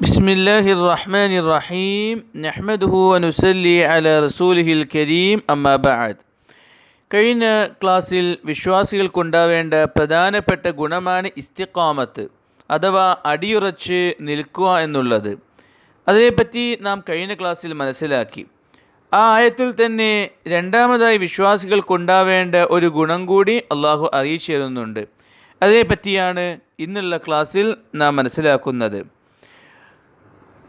بسم الله الرحمن الرحيم نحمده ونسلي على رسوله الكريم أما بعد കഴിഞ്ഞ ക്ലാസ്സിൽ വിശ്വാസികൾക്കുണ്ടാവേണ്ട പ്രധാനപ്പെട്ട ഗുണമാണ് ഇസ്തിഖാമത്ത് അഥവാ അടിയുറച്ച് നിൽക്കുക എന്നുള്ളത് അതിനെപ്പറ്റി നാം കഴിഞ്ഞ ക്ലാസ്സിൽ മനസ്സിലാക്കി ആ ആയത്തിൽ തന്നെ രണ്ടാമതായി വിശ്വാസികൾക്കുണ്ടാവേണ്ട ഒരു ഗുണം കൂടി അള്ളാഹു അറിയിച്ചു തരുന്നുണ്ട് അതേപ്പറ്റിയാണ് ഇന്നുള്ള ക്ലാസ്സിൽ നാം മനസ്സിലാക്കുന്നത്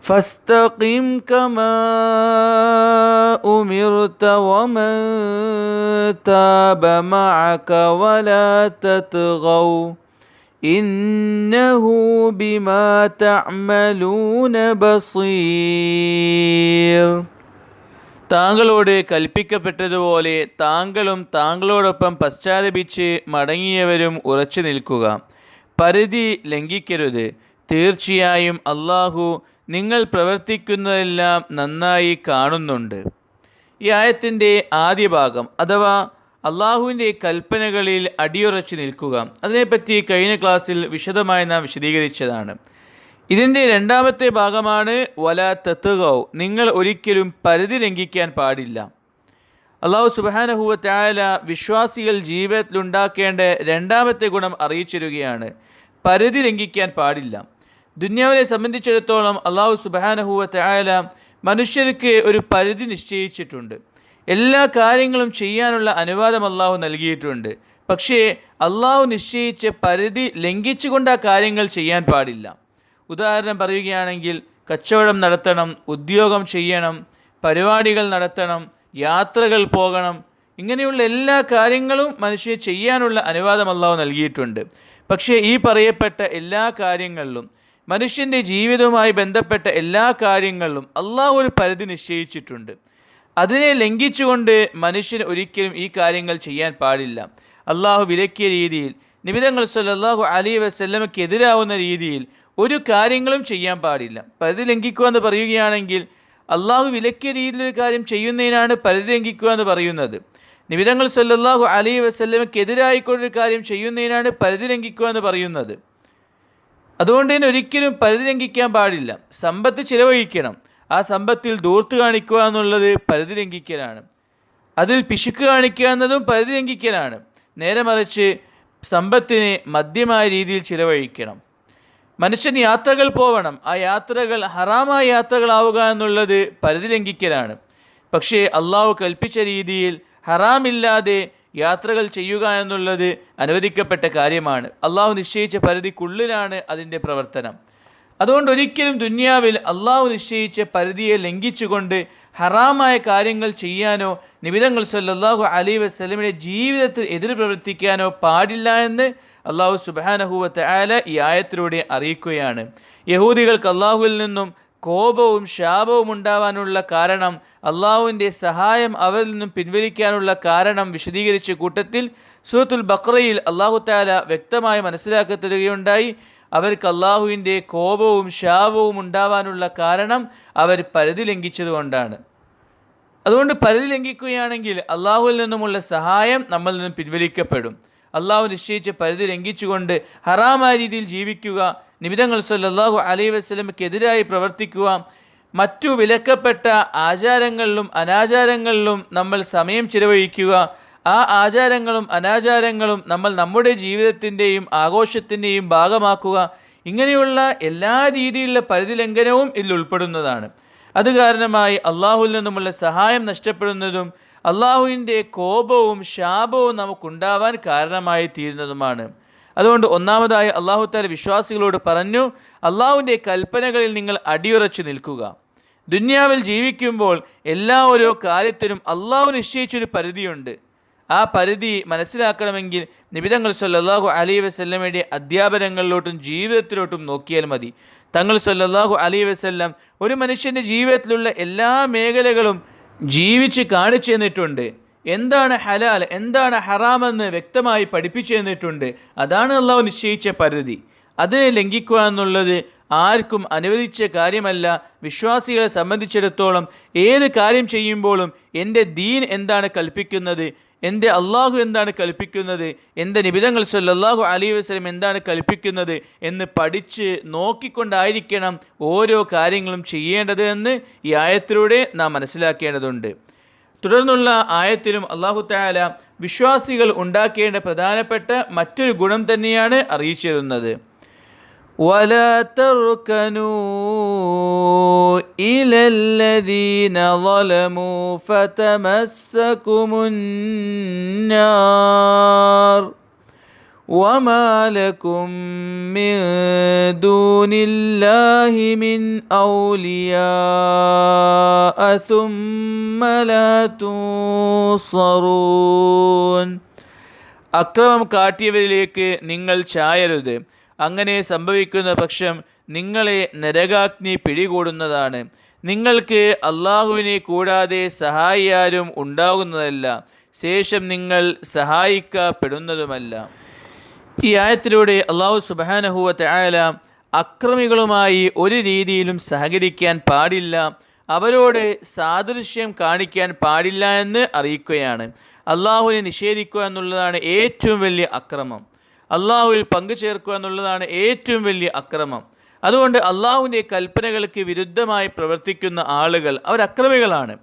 فاستقم كما أمرت ومن تاب معك ولا تطغوا إنه بما تعملون بصير താങ്കളോട് കൽപ്പിക്കപ്പെട്ടതുപോലെ താങ്കളും താങ്കളോടൊപ്പം പശ്ചാത്തപിച്ച് മടങ്ങിയവരും ഉറച്ചു നിൽക്കുക പരിധി ലംഘിക്കരുത് തീർച്ചയായും അള്ളാഹു നിങ്ങൾ പ്രവർത്തിക്കുന്നതെല്ലാം നന്നായി കാണുന്നുണ്ട്. ഈ ആയത്തിന്റെ ആദ്യ ഭാഗം അഥവാ അള്ളാഹുവിന്റെ കൽപ്പനകളിൽ അടിയുറച്ചു നിൽക്കുക അതിനെപ്പറ്റി കഴിഞ്ഞ ക്ലാസ്സിൽ വിശദമായി നാം വിശദീകരിച്ചതാണ്. ഇതിന്റെ രണ്ടാമത്തെ ഭാഗമാണ് വല തത്തുകൗ നിങ്ങൾ ഒരിക്കലും പരിധി ലംഘിക്കാൻ പാടില്ല. അള്ളാഹു സുബാനഹുവ ത്യാല വിശ്വാസികൾ ജീവിതത്തിലുണ്ടാക്കേണ്ട രണ്ടാമത്തെ ഗുണം അറിയിച്ചിരുകയാണ് പരിധി ലംഘിക്കാൻ പാടില്ല. ദുന്യാവിനെ സംബന്ധിച്ചിടത്തോളം അള്ളാഹു സുബാനഹുവത്തെ ആയാല മനുഷ്യർക്ക് ഒരു പരിധി നിശ്ചയിച്ചിട്ടുണ്ട്. എല്ലാ കാര്യങ്ങളും ചെയ്യാനുള്ള അനുവാദം അള്ളാഹു നൽകിയിട്ടുണ്ട്. പക്ഷേ അള്ളാഹു നിശ്ചയിച്ച പരിധി ലംഘിച്ചുകൊണ്ട് ആ കാര്യങ്ങൾ ചെയ്യാൻ പാടില്ല. ഉദാഹരണം പറയുകയാണെങ്കിൽ കച്ചവടം നടത്തണം ഉദ്യോഗം ചെയ്യണം പരിപാടികൾ നടത്തണം യാത്രകൾ പോകണം ഇങ്ങനെയുള്ള എല്ലാ കാര്യങ്ങളും മനുഷ്യന് ചെയ്യാനുള്ള അനുവാദം അള്ളാഹു നൽകിയിട്ടുണ്ട്. പക്ഷേ ഈ പറയപ്പെട്ട എല്ലാ കാര്യങ്ങളിലും മനുഷ്യന്റെ ജീവിതവുമായി ബന്ധപ്പെട്ട എല്ലാ കാര്യങ്ങളിലും അള്ളാഹു ഒരു പരിധി നിശ്ചയിച്ചിട്ടുണ്ട്. അതിനെ ലംഘിച്ചുകൊണ്ട് മനുഷ്യൻ ഒരിക്കലും ഈ കാര്യങ്ങൾ ചെയ്യാൻ പാടില്ല. അള്ളാഹു വിലക്കിയ രീതിയിൽ നിബിതങ്ങൾ സല്ലാഹു അലി വസ്ല്ലമയ്ക്ക് എതിരാവുന്ന രീതിയിൽ ഒരു കാര്യങ്ങളും ചെയ്യാൻ പാടില്ല. പരിധി ലംഘിക്കുക എന്ന് പറയുകയാണെങ്കിൽ അള്ളാഹു വിലക്കിയ രീതിയിൽ ഒരു കാര്യം ചെയ്യുന്നതിനാണ് പരിധി ലംഘിക്കുക എന്ന് പറയുന്നത്. നിബിതങ്ങൾ സല്ലാഹു അലി വസ്ല്ലമയ്ക്ക് എതിരായിക്കൊണ്ടൊരു കാര്യം ചെയ്യുന്നതിനാണ് പരിധി ലംഘിക്കുക എന്ന് പറയുന്നത്. അതുകൊണ്ട് തന്നെ ഒരിക്കലും പരിധി ലംഘിക്കാൻ പാടില്ല. സമ്പത്ത് ചിലവഴിക്കണം. ആ സമ്പത്തിൽ ദൂർത്ത് കാണിക്കുക എന്നുള്ളത് പരിധി ലംഘിക്കലാണ്. അതിൽ പിശുക്ക് കാണിക്കുക എന്നതും പരിധി ലംഘിക്കലാണ്. നേരെ മറിച്ച് സമ്പത്തിനെ മധ്യമായ രീതിയിൽ ചിലവഴിക്കണം. മനുഷ്യൻ യാത്രകൾ പോവണം. ആ യാത്രകൾ ഹറാമായ യാത്രകളാവുക എന്നുള്ളത് പരിധി ലംഘിക്കലാണ്. പക്ഷേ അള്ളാഹു കൽപ്പിച്ച രീതിയിൽ ഹറാമില്ലാതെ യാത്രകൾ ചെയ്യുക എന്നുള്ളത് അനുവദിക്കപ്പെട്ട കാര്യമാണ്. അള്ളാഹു നിശ്ചയിച്ച പരിധിക്കുള്ളിലാണ് അതിന്റെ പ്രവർത്തനം. അതുകൊണ്ട് ഒരിക്കലും ദുന്യാവിൽ അള്ളാഹു നിശ്ചയിച്ച പരിധിയെ ലംഘിച്ചുകൊണ്ട് ഹറാമായ കാര്യങ്ങൾ ചെയ്യാനോ നിബിതങ്ങൾ സല്ലാഹു അലി വസ്ലമിന്റെ ജീവിതത്തിൽ എതിർ പ്രവർത്തിക്കാനോ പാടില്ല എന്ന് അള്ളാഹു സുബാനഹുവത്ത് ആല ഈ ആയത്തിലൂടെ അറിയിക്കുകയാണ്. യഹൂദികൾക്ക് അള്ളാഹുവിൽ നിന്നും കോപവും ശാപവും ഉണ്ടാവാനുള്ള കാരണം അള്ളാഹുവിന്റെ സഹായം അവരിൽ നിന്നും പിൻവലിക്കാനുള്ള കാരണം വിശദീകരിച്ച കൂട്ടത്തിൽ സൂറത്തുൽ ബക്രയിൽ അള്ളാഹു താല വ്യക്തമായി മനസ്സിലാക്കി തരികയുണ്ടായി അവർക്ക് അള്ളാഹുവിന്റെ കോപവും ശാപവും ഉണ്ടാവാനുള്ള കാരണം അവർ പരിധി ലംഘിച്ചതുകൊണ്ടാണ് അതുകൊണ്ട് പരിധി ലംഘിക്കുകയാണെങ്കിൽ അള്ളാഹുവിൽ നിന്നുമുള്ള സഹായം നമ്മളിൽ നിന്നും പിൻവലിക്കപ്പെടും. അള്ളാഹു നിശ്ചയിച്ച പരിധി ലംഘിച്ചുകൊണ്ട് ഹറാമായ രീതിയിൽ ജീവിക്കുക നിമിതങ്ങൾ സല്ലാഹു അലൈ വസ്ലമക്കെതിരായി പ്രവർത്തിക്കുക മറ്റു വിലക്കപ്പെട്ട ആചാരങ്ങളിലും അനാചാരങ്ങളിലും നമ്മൾ സമയം ചിലവഴിക്കുക. ആ ആചാരങ്ങളും അനാചാരങ്ങളും നമ്മൾ നമ്മുടെ ജീവിതത്തിന്റെയും ആഘോഷത്തിന്റെയും ഭാഗമാക്കുക. ഇങ്ങനെയുള്ള എല്ലാ രീതിയിലുള്ള പരിധി ലംഘനവും ഇതിൽ ഉൾപ്പെടുന്നതാണ്. അത് കാരണമായി അള്ളാഹുവിൽ നിന്നുമുള്ള സഹായം നഷ്ടപ്പെടുന്നതും അള്ളാഹുവിന്റെ കോപവും ശാപവും നമുക്കുണ്ടാവാൻ കാരണമായി തീരുന്നതുമാണ്. അതുകൊണ്ട് ഒന്നാമതായി അള്ളാഹു താല വിശ്വാസികളോട് പറഞ്ഞു അള്ളാഹുവിന്റെ കൽപ്പനകളിൽ നിങ്ങൾ അടിയുറച്ചു നിൽക്കുക. ദുന്യാവിൽ ജീവിക്കുമ്പോൾ എല്ലാ ഓരോ കാര്യത്തിനും അള്ളാഹു നിശ്ചയിച്ചൊരു പരിധിയുണ്ട്. ആ പരിധി മനസ്സിലാക്കണമെങ്കിൽ നിബിതങ്ങൾ സല്ലാഹു അലി വസ്ല്ലമയുടെ അധ്യാപനങ്ങളിലോട്ടും ജീവിതത്തിലോട്ടും നോക്കിയാൽ മതി. തങ്ങൾ സല്ലാഹു അലി വസ്ല്ലാം ഒരു മനുഷ്യന്റെ ജീവിതത്തിലുള്ള എല്ലാ മേഖലകളും ജീവിച്ച് കാണിച്ചു തന്നിട്ടുണ്ട്. എന്താണ് ഹലാൽ എന്താണ് ഹറാമെന്ന് വ്യക്തമായി പഠിപ്പിച്ചു തന്നിട്ടുണ്ട്. അതാണ് അള്ളാഹു നിശ്ചയിച്ച പരിധി. അതിനെ ലംഘിക്കുക എന്നുള്ളത് ആർക്കും അനുവദിച്ച കാര്യമല്ല. വിശ്വാസികളെ സംബന്ധിച്ചിടത്തോളം ഏത് കാര്യം ചെയ്യുമ്പോഴും എന്റെ ദീൻ എന്താണ് കൽപ്പിക്കുന്നത്? എന്റെ അള്ളാഹു എന്താണ് കൽപ്പിക്കുന്നത്? എന്റെ നിബിതങ്ങൾ സല്ലല്ലാഹു അലി വസ്ലം എന്താണ് കൽപ്പിക്കുന്നത് എന്ന് പഠിച്ച് നോക്കിക്കൊണ്ടായിരിക്കണം ഓരോ കാര്യങ്ങളും ചെയ്യേണ്ടത് എന്ന് ഈ ആയത്തിലൂടെ നാം മനസ്സിലാക്കേണ്ടതുണ്ട്. തുടർന്നുള്ള ആയത്തിലും അള്ളാഹു താല വിശ്വാസികൾ ഉണ്ടാക്കേണ്ട പ്രധാനപ്പെട്ട മറ്റൊരു ഗുണം തന്നെയാണ് അറിയിച്ചിരുന്നത്. ولا تركنوا إلى الذين ظلموا فتمسكم النار وما لكم من دون الله من أولياء ثم لا تنصرون അക്രമം കാട്ടിയവരിലേക്ക് നിങ്ങൾ ചായരുത് അങ്ങനെ സംഭവിക്കുന്ന പക്ഷം നിങ്ങളെ നരകാഗ്നി പിടികൂടുന്നതാണ്. നിങ്ങൾക്ക് അള്ളാഹുവിനെ കൂടാതെ സഹായിയാരും ഉണ്ടാകുന്നതല്ല. ശേഷം നിങ്ങൾ സഹായിക്കപ്പെടുന്നതുമല്ല. ഈ ആയത്തിലൂടെ അള്ളാഹു സുബാനഹുവത്തെ ആയാല അക്രമികളുമായി ഒരു രീതിയിലും സഹകരിക്കാൻ പാടില്ല. അവരോട് സാദൃശ്യം കാണിക്കാൻ പാടില്ല എന്ന് അറിയിക്കുകയാണ്. അള്ളാഹുവിനെ നിഷേധിക്കുക എന്നുള്ളതാണ് ഏറ്റവും വലിയ അക്രമം. അള്ളാഹുവിൽ പങ്കുചേർക്കുക എന്നുള്ളതാണ് ഏറ്റവും വലിയ അക്രമം. അതുകൊണ്ട് അള്ളാഹുവിന്റെ കൽപ്പനകൾക്ക് വിരുദ്ധമായി പ്രവർത്തിക്കുന്ന ആളുകൾ അവർ അക്രമികളാണ്.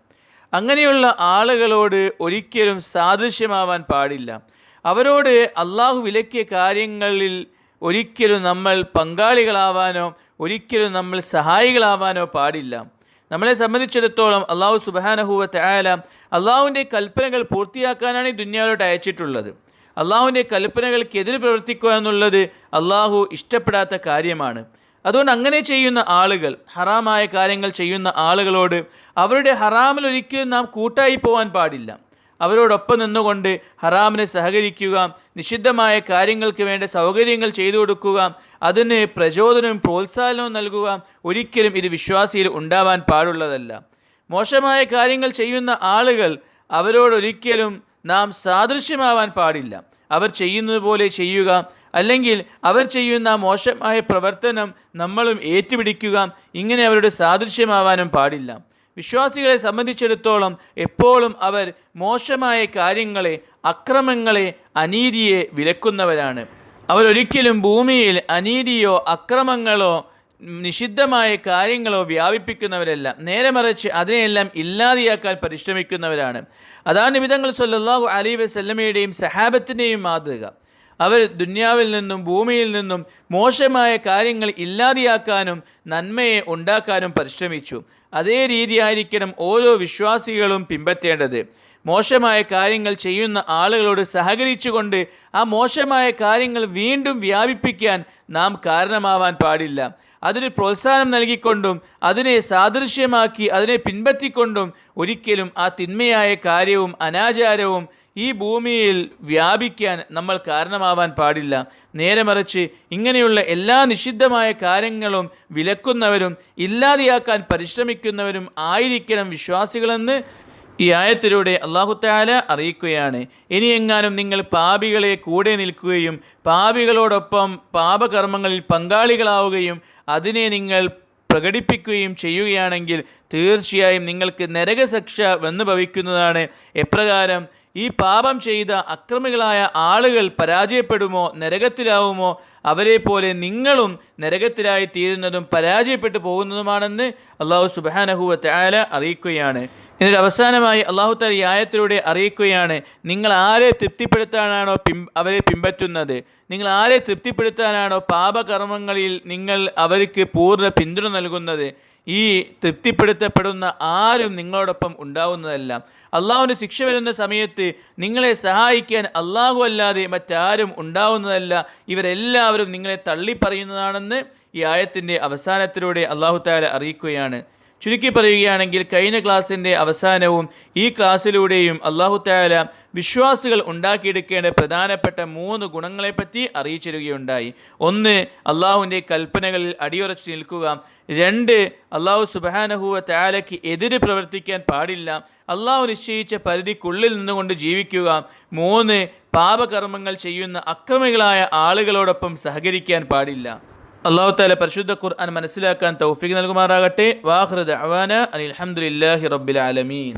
അങ്ങനെയുള്ള ആളുകളോട് ഒരിക്കലും സാദൃശ്യമാവാൻ പാടില്ല. അവരോട് അള്ളാഹു വിലക്കിയ കാര്യങ്ങളിൽ ഒരിക്കലും നമ്മൾ പങ്കാളികളാവാനോ ഒരിക്കലും നമ്മൾ സഹായികളാവാനോ പാടില്ല. നമ്മളെ സംബന്ധിച്ചിടത്തോളം അള്ളാഹു സുബാനഹുവത്തെ തയാല അള്ളാഹുവിന്റെ കൽപ്പനകൾ പൂർത്തിയാക്കാനാണ് ഈ ദുന്യാവിലോട്ട് അയച്ചിട്ടുള്ളത്. അള്ളാഹുവിന്റെ കൽപ്പനകൾക്കെതിരെ പ്രവർത്തിക്കുക എന്നുള്ളത് അള്ളാഹു ഇഷ്ടപ്പെടാത്ത കാര്യമാണ്. അതുകൊണ്ട് അങ്ങനെ ചെയ്യുന്ന ആളുകൾ ഹറാമായ കാര്യങ്ങൾ ചെയ്യുന്ന ആളുകളോട് അവരുടെ ഹറാമിൽ ഒരിക്കലും നാം കൂട്ടായി പോകാൻ പാടില്ല. അവരോടൊപ്പം നിന്നുകൊണ്ട് ഹറാമിനെ സഹകരിക്കുക നിഷിദ്ധമായ കാര്യങ്ങൾക്ക് വേണ്ട സൗകര്യങ്ങൾ ചെയ്തു കൊടുക്കുക അതിന് പ്രചോദനവും പ്രോത്സാഹനവും നൽകുക ഒരിക്കലും ഇത് വിശ്വാസിയിൽ ഉണ്ടാവാൻ പാടുള്ളതല്ല. മോശമായ കാര്യങ്ങൾ ചെയ്യുന്ന ആളുകൾ അവരോടൊരിക്കലും നാം സാദൃശ്യമാവാൻ പാടില്ല. അവർ ചെയ്യുന്നത് പോലെ ചെയ്യുക അല്ലെങ്കിൽ അവർ ചെയ്യുന്ന മോശമായ പ്രവർത്തനം നമ്മളും ഏറ്റുപിടിക്കുക ഇങ്ങനെ അവരുടെ സാദൃശ്യമാവാനും പാടില്ല. വിശ്വാസികളെ സംബന്ധിച്ചിടത്തോളം എപ്പോഴും അവർ മോശമായ കാര്യങ്ങളെ അക്രമങ്ങളെ അനീതിയെ വിലക്കുന്നവരാണ്. അവരൊരിക്കലും ഭൂമിയിൽ അനീതിയോ അക്രമങ്ങളോ നിഷിദ്ധമായ കാര്യങ്ങളോ വ്യാപിപ്പിക്കുന്നവരല്ല. നേരെ മറിച്ച് അതിനെയെല്ലാം ഇല്ലാതെയാക്കാൻ പരിശ്രമിക്കുന്നവരാണ്. അതാണ് വിധങ്ങൾ സല്ലാഹു അലി വസല്ലമയുടെയും സഹാബത്തിന്റെയും മാതൃക. അവർ ദുന്യാവിൽ നിന്നും ഭൂമിയിൽ നിന്നും മോശമായ കാര്യങ്ങൾ ഇല്ലാതെയാക്കാനും നന്മയെ ഉണ്ടാക്കാനും പരിശ്രമിച്ചു. അതേ രീതിയായിരിക്കണം ഓരോ വിശ്വാസികളും പിൻപറ്റേണ്ടത്. മോശമായ കാര്യങ്ങൾ ചെയ്യുന്ന ആളുകളോട് സഹകരിച്ചുകൊണ്ട് ആ മോശമായ കാര്യങ്ങൾ വീണ്ടും വ്യാപിപ്പിക്കാൻ നാം കാരണമാവാൻ പാടില്ല. അതിന് പ്രോത്സാഹനം നൽകിക്കൊണ്ടും അതിനെ സാദൃശ്യമാക്കി അതിനെ പിൻപറ്റിക്കൊണ്ടും ഒരിക്കലും ആ തിന്മയായ കാര്യവും അനാചാരവും ഈ ഭൂമിയിൽ വ്യാപിക്കാൻ നമ്മൾ കാരണമാവാൻ പാടില്ല. നേരെ മറിച്ച് ഇങ്ങനെയുള്ള എല്ലാ നിഷിദ്ധമായ കാര്യങ്ങളും വിലക്കുന്നവരും ഇല്ലാതെയാക്കാൻ പരിശ്രമിക്കുന്നവരും ആയിരിക്കണം വിശ്വാസികളെന്ന് ഈ ആയത്തിലൂടെ അള്ളാഹുത്താല അറിയിക്കുകയാണ്. ഇനി എങ്ങാനും നിങ്ങൾ പാപികളെ കൂടെ നിൽക്കുകയും പാപികളോടൊപ്പം പാപകർമ്മങ്ങളിൽ പങ്കാളികളാവുകയും അതിനെ നിങ്ങൾ പ്രകടിപ്പിക്കുകയും ചെയ്യുകയാണെങ്കിൽ തീർച്ചയായും നിങ്ങൾക്ക് നരകശിക്ഷ വന്നു ഭവിക്കുന്നതാണ്. എപ്രകാരം ഈ പാപം ചെയ്ത അക്രമികളായ ആളുകൾ പരാജയപ്പെടുമോ നരകത്തിലാവുമോ അവരെ പോലെ നിങ്ങളും നരകത്തിലായി തീരുന്നതും പരാജയപ്പെട്ടു പോകുന്നതുമാണെന്ന് അള്ളാഹു സുബാനഹുവ ത്യാല അറിയിക്കുകയാണ്. എന്നിട്ട് അവസാനമായി അള്ളാഹു ഈ ആയത്തിലൂടെ അറിയിക്കുകയാണ് നിങ്ങൾ ആരെ തൃപ്തിപ്പെടുത്താനാണോ പിം അവരെ പിൻപറ്റുന്നത്? നിങ്ങൾ ആരെ തൃപ്തിപ്പെടുത്താനാണോ പാപകർമ്മങ്ങളിൽ നിങ്ങൾ അവർക്ക് പൂർണ പിന്തുണ നൽകുന്നത്? ഈ തൃപ്തിപ്പെടുത്തപ്പെടുന്ന ആരും നിങ്ങളോടൊപ്പം ഉണ്ടാവുന്നതല്ല. അള്ളാഹുവിന്റെ ശിക്ഷ വരുന്ന സമയത്ത് നിങ്ങളെ സഹായിക്കാൻ അള്ളാഹു അല്ലാതെ മറ്റാരും ഉണ്ടാവുന്നതല്ല. ഇവരെല്ലാവരും നിങ്ങളെ തള്ളിപ്പറയുന്നതാണെന്ന് ഈ ആയത്തിന്റെ അവസാനത്തിലൂടെ അള്ളാഹു താല അറിയിക്കുകയാണ്. ചുരുക്കി പറയുകയാണെങ്കിൽ കഴിഞ്ഞ ക്ലാസ്സിന്റെ അവസാനവും ഈ ക്ലാസ്സിലൂടെയും അള്ളാഹു താല വിശ്വാസികൾ ഉണ്ടാക്കിയെടുക്കേണ്ട പ്രധാനപ്പെട്ട മൂന്ന് ഗുണങ്ങളെപ്പറ്റി അറിയിച്ചിരുകയുണ്ടായി ഒന്ന് അള്ളാഹുവിന്റെ കൽപ്പനകളിൽ അടിയുറച്ച് നിൽക്കുക. രണ്ട് അള്ളാഹു സുബാനഹുവ താലയ്ക്ക് എതിര് പ്രവർത്തിക്കാൻ പാടില്ല. അള്ളാഹു നിശ്ചയിച്ച പരിധിക്കുള്ളിൽ നിന്നുകൊണ്ട് ജീവിക്കുക. മൂന്ന് പാപകർമ്മങ്ങൾ ചെയ്യുന്ന അക്രമികളായ ആളുകളോടൊപ്പം സഹകരിക്കാൻ പാടില്ല. അള്ളാഹു താല പരിശുദ്ധ ഖുർആൻ മനസ്സിലാക്കാൻ തൗഫീഖ് നൽകുമാറാകട്ടെ. വാഹൃദ് അവാന അനിൽ അലഹമുല്ലാഹി റബ്ബിൽ ആലമീൻ.